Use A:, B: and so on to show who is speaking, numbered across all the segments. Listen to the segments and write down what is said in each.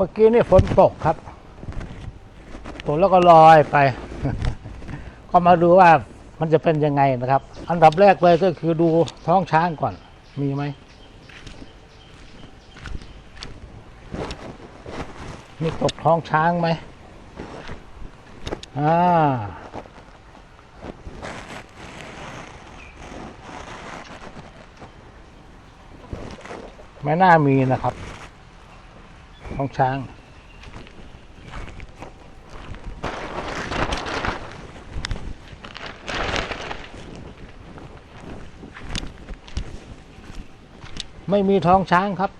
A: เมื่อกี้นี่ฝนตกครับตกแล้วก็ลอยไป ก็มาดูว่ามันจะเป็นยังไงนะครับ อันดับแรกเลยก็คือดูท้องช้างก่อน มีไหม มีตกท้องช้างไหมอ่าไม่น่ามีนะครับ ทองช้าง ไม่มีท้องช้างครับ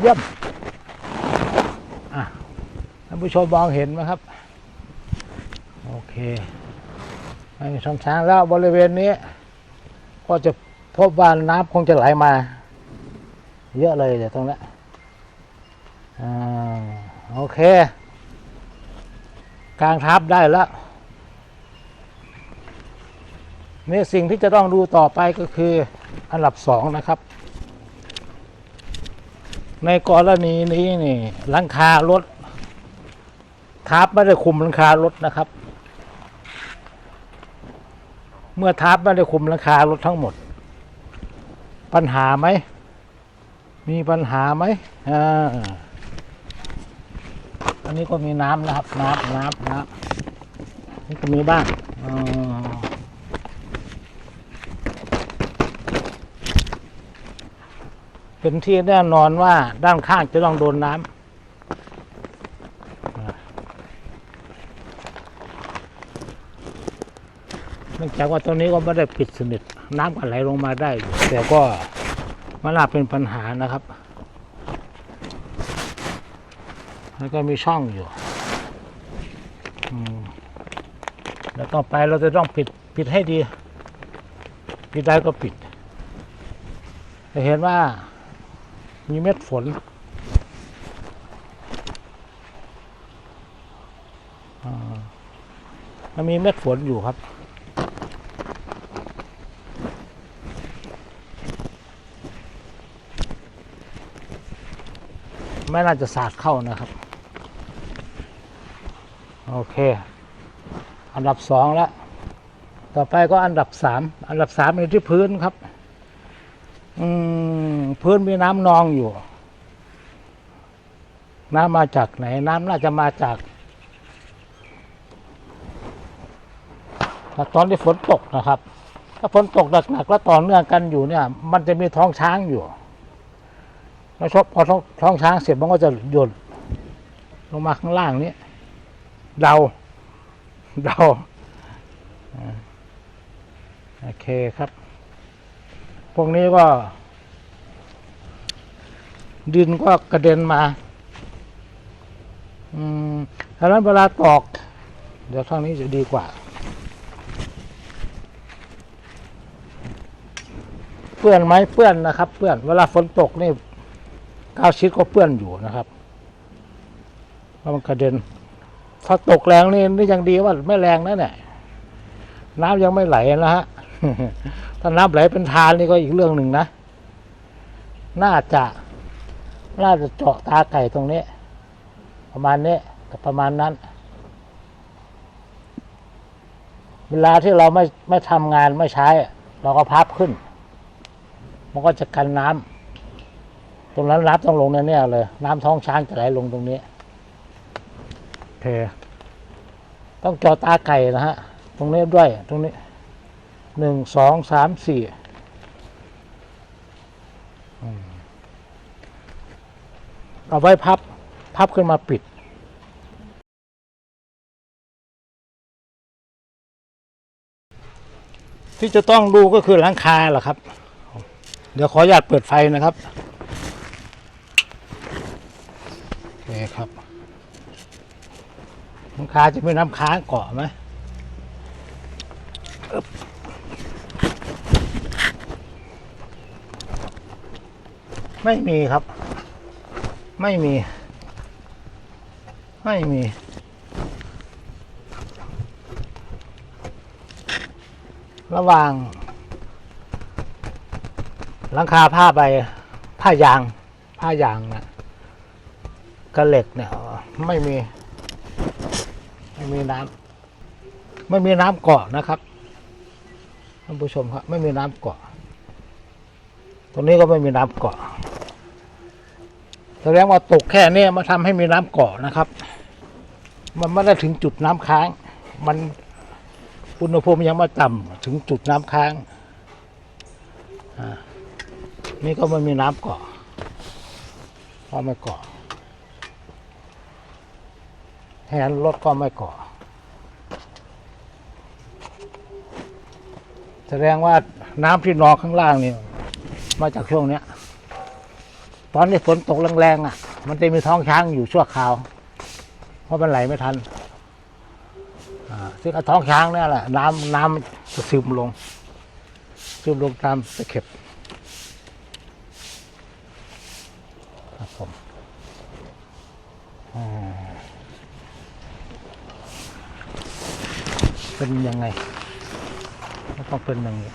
A: เยี่ยมอะท่านผู้ชมมองเห็นไหมครับ โอเค ไม่มีท้องช้างแล้วบริเวณนี้ ก็จะพบว่าน้ำคงจะไหลมา เยอะเลยเดี๋ยวตรงนี้น อ่าโอเค กลางทับได้แล้วนี่สิ่งที่จะต้องดูต่อไปก็คืออันดับสองนะครับ ในกรณีนี้นี่หลังคารถทับไม่ได้คุมหลังคารถนะครับ เมื่อทับไม่ได้คุมหลังคารถทั้งหมด ปัญหาไหม มีปัญหาไหมอ่า อันนี้ก็มีน้ำนะครับน้ำน้ำน้ำนี่ก็มีบ้างเป็นที่แน่นอนว่าด้านข้างจะต้องโดนน้ำเนื่องจากว่าตรงนี้ก็ไม่ได้ปิดสนิทน้ำก็ไหลลงมาได้ แต่ก็มันอาเป็นปัญหานะครับ แล้วก็มีช่องอยู่อแล้วต่อไปเราจะต้องปิดปิดให้ดี ปิดได้ก็ปิด จะเห็นว่ามีเม็ดฝนมันมีเม็ดฝนอยู่ครับ ไม่น่าจะสาดเข้านะครับ โอเค อันดับสองแล้ว ต่อไปก็อันดับสามอันดับสามอยู่ที่พื้นครับ อืมพื้นมีน้ำนองอยู่ น้ำมาจากไหน น้ำน่าจะมาจากตอนที่ฝนตกนะครับ ถ้าฝนตกหนักๆแล้วต่อเนื่องกันอยู่เนี่ย มันจะมีท้องช้างอยู่แล้วชอบพอท้องท้องช้างเสร็จมันก็จะหย่นลงมาข้างล่างนี้ เดาเดาอ่าโอเคครับ พวกนี้ก็ ดินก็กระเด็นมาอืมฉะนั้นเวลาตอก เดี๋ยวทางนี้จะดีกว่า เปื้อนไหมเปื้อนนะครับ เปื้อน เวลาฝนตกนี่ก้าวชิดก็เปื้อนอยู่นะครับเพราะมันกระเด็น ถ้าตกแรงนี่นี่ยังดีว่าไม่แรงนะเนี่ยน้ำยังไม่ไหลนะฮะถ้าน้ำไหลเป็นทานนี่ก็อีกเรื่องหนึ่งนะ น่าจะ น่าจะเจาะตาไก่ตรงนี้ ประมาณนี้กับประมาณนั้น เวลาที่เราไม่ไม่ทำงานไม่ใช้ เราก็พับขึ้น มันก็จะกันน้ำตรงนั้นน้ำต้องลงแน่ๆเลย น้ำท้องช้างจะไหลลงตรงนี้ เค ต้องจอตาไก่นะฮะ ตรงนี้ด้วย ตรงนี้หนึ่งสองสามสี่เอาไว้พับ พับขึ้นมาปิดที่จะต้องดูก็คือหลังคาแหละครับ เดี๋ยวขออนุญาตเปิดไฟนะครับ โอเคครับ น้ำค้างจะมีน้ำค้างเกาะไหมไม่มีครับ ไม่มี ไม่มีระหว่างหลังคาผ้าใบผ้ายาง ผ้ายางนะกับเหล็กเนี่ย ไม่มี ม่มีน้ำไม่มีน้ำเกาะนะครับท่านผู้ชมครับไม่มีน้ำเกาะ ตรงนี้ก็ไม่มีน้ำเกาะแสดงว่าตกแค่นี้มาทำให้มีน้ำเกาะนะครับ มันไม่ได้ถึงจุดน้ำค้าง มันอุณหภูมิยังม่ต่ำถึงจุดน้ำค้างนี่ก็ไม่มีน้ำเกาะก็ไม่เกาะ แฮนรถก็ไม่เกาะแสดงว่าน้ำที่นองข้างล่างนี่มาจากช่วงเนี้ย ตอนนี้ฝนตกแรงๆอะ มันจะมีท้องช้างอยู่ชั่วคราว เพราะมันไหลไม่ทันอ่าซึ่งท้องช้างเนี่ยแหละ น้ำน้ำจะซึมลง ซึมลงตามตะเข็บผมอ่า เป็นยังไงมันต้องเป็นอย่างนี้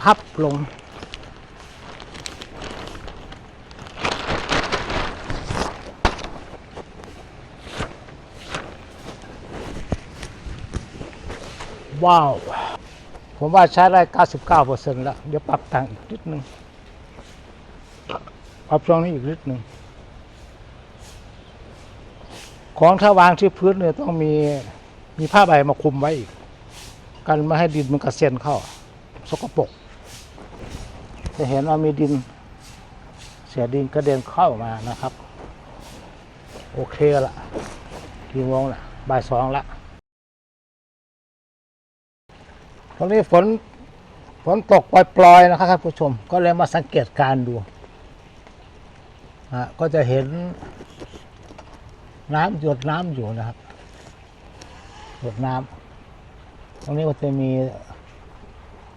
A: พับลงว้าว ผมว่าใช้ได้99%แล้ว เดี๋ยวปรับแต่งอีกนิดนึง ปรับตรงนี้อีกนิดนึง ของถ้าวางที่พื้นเนี่ยต้องมีมีผ้าใบมาคุมไว้อีก กันไม่ให้ดินมันกระเซ็นเข้า สกปรกจะเห็นว่ามีดิน เสียดินกระเด็นเข้ามานะครับ โอเคละกี่โมงละบ่ายสองละ ตอนนี้ฝนฝนตกปล่อยๆนะครับท่านผู้ชม ก็เลยมาสังเกตการ์ดูอะก็จะเห็นน้ำหยดน้ำอยู่นะครับหยดน้ำตรงนี้ก็จะมี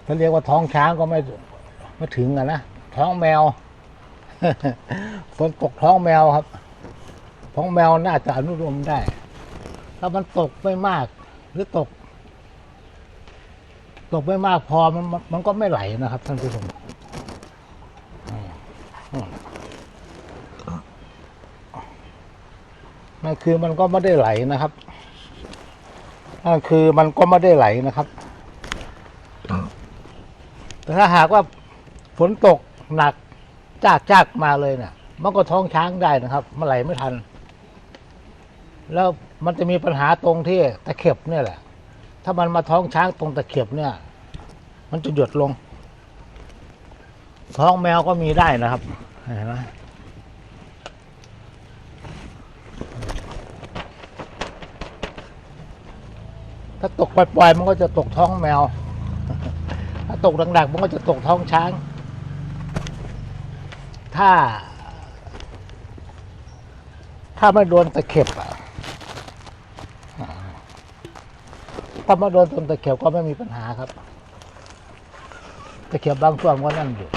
A: เขาเรียกว่าท้องช้างก็ไม่ไม่ถึงอะนะท้องแมวฝนตกท้องแมวครับ ท้องแมวน่าจะอนุโลมได้ ถ้ามันตกไม่มาก หรือตก ตกไม่มากพอมันมันมันก็ไม่ไหลนะครับท่านผู้ชมนั่นคือมันก็ไม่ได้ไหลนะครับนั่นคือมันก็ไม่ได้ไหลนะครับ แต่ถ้าหากว่าฝนตกหนักจากจากมาเลยเนี่ยมันก็ท้องช้างได้นะครับมันไหลไม่ทัน แล้วมันจะมีปัญหาตรงที่ตะเข็บเนี่ยแหละ ถ้ามันมาท้องช้างตรงตะเข็บเนี่ย มันจะหยดลง ท้องแมวก็มีได้นะครับเห็นไหมถ้าตกปล่อยๆมันก็จะตกท้องแมว ถ้าตกหนักๆมันก็จะตกท้องช้าง ถ้า ถ้าไม่โดนตะเข็บอะอ่า ถ้าม่โดนต้นตะเข็บก็ไม่มีปัญหาครับ ตะเข็บบางช่วงก็นั่นอยู่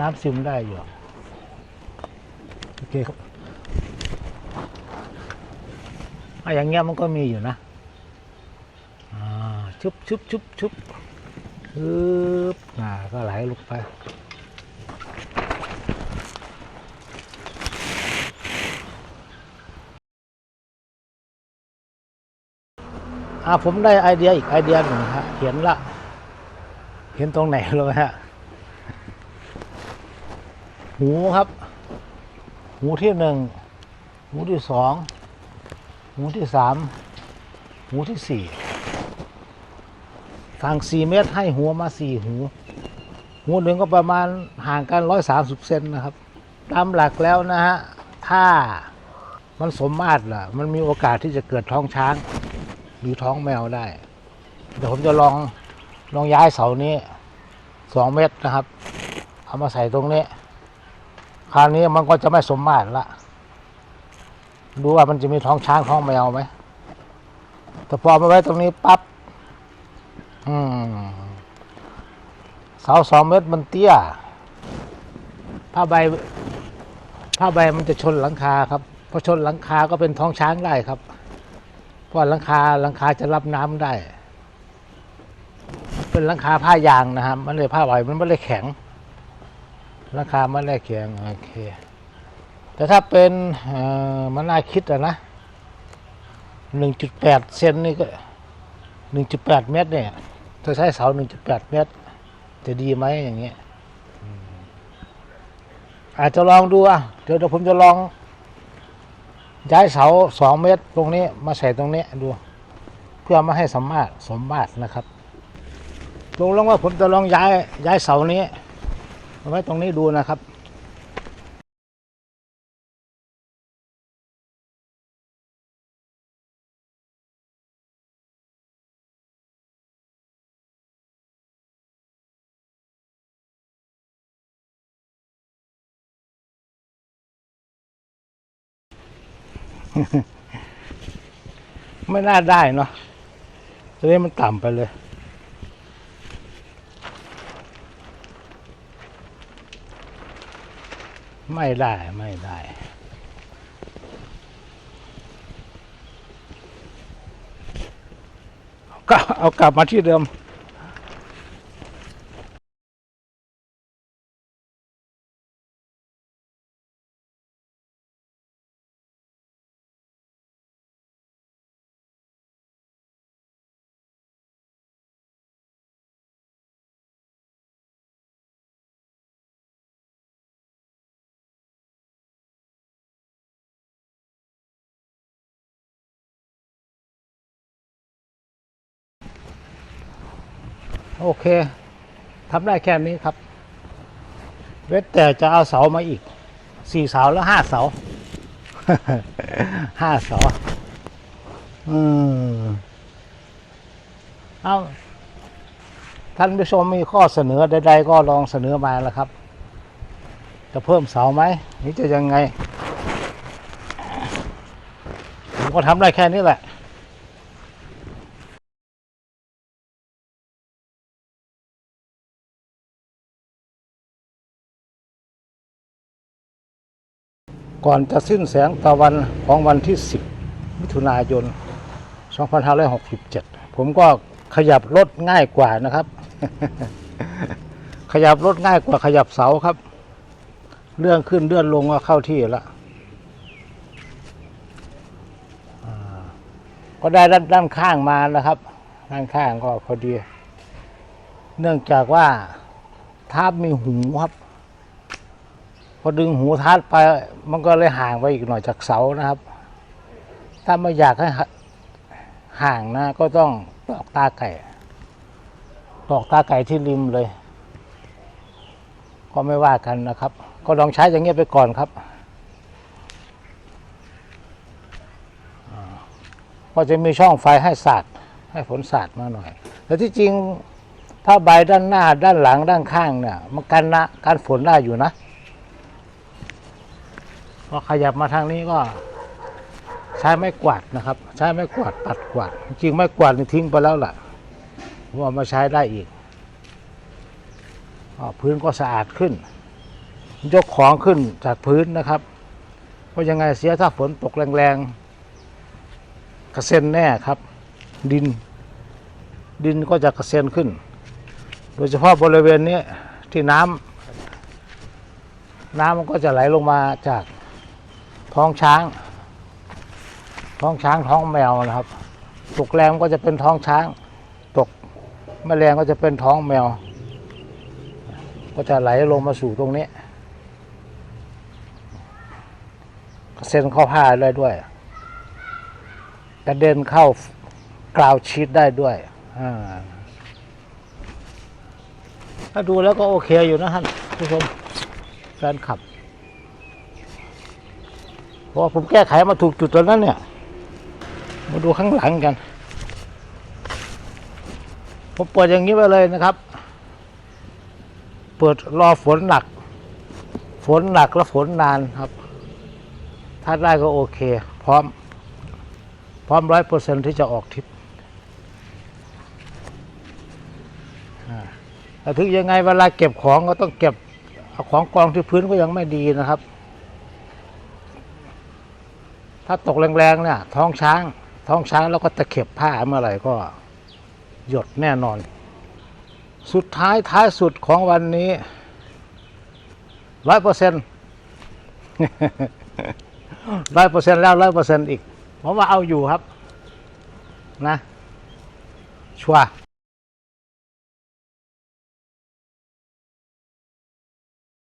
A: น้ำซึมได้อยู่ โอเคครับอะอย่างเงี้ยมันก็มีอยู่นะอ่าชุบชุบชุบชุบปึ๊บอ่าก็ไหลลงไป อ่าผมได้ไอเดียอีกไอเดียหนึ่งฮะเห็นละ เห็นตรงไหนเลยฮะ หูครับ หูที่หนึ่งหูที่สองหูที่สามหูที่สี่ทางสี่เมตรให้หัวมาสี่หู หูหนึ่งก็ประมาณห่างกันร้อยสามสิบเซนนะครับ ตามหลักแล้วนะฮะ ถ้ามันสมมาตรล่ะ มันมีโอกาสที่จะเกิดท้องช้าง หรือท้องแมวได้ เดี๋ยวผมจะลองลองย้ายเสานี้สองเมตรนะครับ เอามาใส่ตรงนี้ คราวนี้มันก็จะไม่สมมาตรละ ดูว่ามันจะมีท้องช้างท้องแมวไหม แต่พอมาไว้ตรงนี้ปั๊บอืมเสาสองเมตรมันเตี้ย ผ้าใบ ผ้าใบมันจะชนหลังคาครับ พอชนหลังคาก็เป็นท้องช้างได้ครับ เพราะหลังคาหลังคาจะรับน้ำได้ เป็นหลังคาผ้ายางนะครับ มันเลยผ้าไหวมันไม่ได้แข็งหลังคาไม่ได้แข็งโอเค แต่ถ้าเป็นมันน่าคิดอะนะหนึ่งจุดแปดเซนนี่ก็หนึ่งจุดแปดเมตรเนี่ยถ้าใช้เสาหนึ่งจุดแปดเมตร จะดีไหมอย่างเงี้ยอืมอาจจะลองดูอะเดี๋ยวเดี๋ยวผมจะลอง ย้ายเสาสองเมตรตรงนี้มาใส่ตรงนี้ดู เพื่อไม่ให้สมมาตรสมมาตรนะครับลงลงว่าผมจะลองย้ายย้ายเสานี้มาไว้ตรงนี้ดูนะครับ ไม่น่าได้เนาะตอนนี้มันต่ำไปเลย ไม่ได้ไม่ได้ ก็เอากลับมาที่เดิม โอเคทำได้แค่นี้ครับ เวทแต่จะเอาเสามาอีกสี่เสาแล้วห้าเสาห้าเสาอืมเอาท่านผู้ชมมีข้อเสนอใดๆก็ลองเสนอมาแล้วครับ จะเพิ่มเสาไหมหรือจะยังไง ผมก็ทำได้แค่นี้แหละ ก่อนจะสิ้นแสงตะวันของวันที่ 10 มิถุนายน 2567 ผมก็ขยับรถง่ายกว่านะครับ ขยับรถง่ายกว่าขยับเสาครับเลื่อนขึ้นเลื่อนลงก็เข้าที่แล้วก็ได้ด้านด้านข้างมานะครับ ด้านข้างก็พอดี เนื่องจากว่าทับมีหูครับ พอดึงหูทัดไปมันก็เลยห่างไปอีกหน่อยจากเสานะครับ ถ้าไม่อยากให้ห่างนะก็ต้องตอกตาไก่ตอกตาไก่ที่ริมเลย ก็ไม่ว่ากันนะครับ ก็ลองใช้อย่างเงี้ยไปก่อนครับอาก็จะมีช่องไฟให้สาดให้ฝนสาดมาหน่อย แต่ที่จริงถ้าใบด้านหน้าด้านหลังด้านข้างเนี่ยมันกันนะกันฝนได้อยู่นะ พอขยับมาทางนี้ก็ ใช้ไม้กวาดนะครับ ใช้ไม้กวาดปัดกวาดจริงไม้กวาดนี่ทิ้งไปแล้วล่ะเพราะว่ามาใช้ได้อีกอพื้นก็สะอาดขึ้น ยกของขึ้นจากพื้นนะครับ เพราะยังไงเสียถ้าฝนตกแรงๆกระเซ็นแน่ครับ ดิน ดินก็จะกระเซ็นขึ้น โดยเฉพาะบริเวณนี้ที่น้ำน้ำมันก็จะไหลลงมาจาก ท้องช้าง ท้องช้างท้องแมวนะครับ ตกแรงก็จะเป็นท้องช้าง ตกไม่แรงก็จะเป็นท้องแมว ก็จะไหลลงมาสู่ตรงนี้เซ็นเข้าผ้าได้ด้วยกระเด็นเข้ากราวชีตได้ด้วยถ้าดูแล้วก็โอเคอยู่นะท่านผู้ชมแฟนคลับ เพราะผมแก้ไขมาถูกจุดตอนนั้นเนี่ย มาดูข้างหลังกัน ผมเปิดอย่างนี้ไปเลยนะครับ เปิดรอฝนหนัก ฝนหนักและฝนนานครับ ถ้าได้ก็โอเค พร้อม พร้อมร้อยเปอร์เซ็นที่จะออกทิปอ่าแต่ถึงยังไงเวลาเก็บของก็ต้องเก็บของกองที่พื้นก็ยังไม่ดีนะครับ ถ้าตกแรงๆเนี่ยท้องช้าง ท้องช้างแล้วก็ตะเข็บผ้าเมื่อไหร่ก็หยดแน่นอน สุดท้ายท้ายสุดของวันนี้ร้อยเปอร์เซ็นต์ร้อยเปอร์เซ็นต์แล้วร้อยเปอร์เซ็นต์อีกผมว่าเอาอยู่ครับ นะ ชัว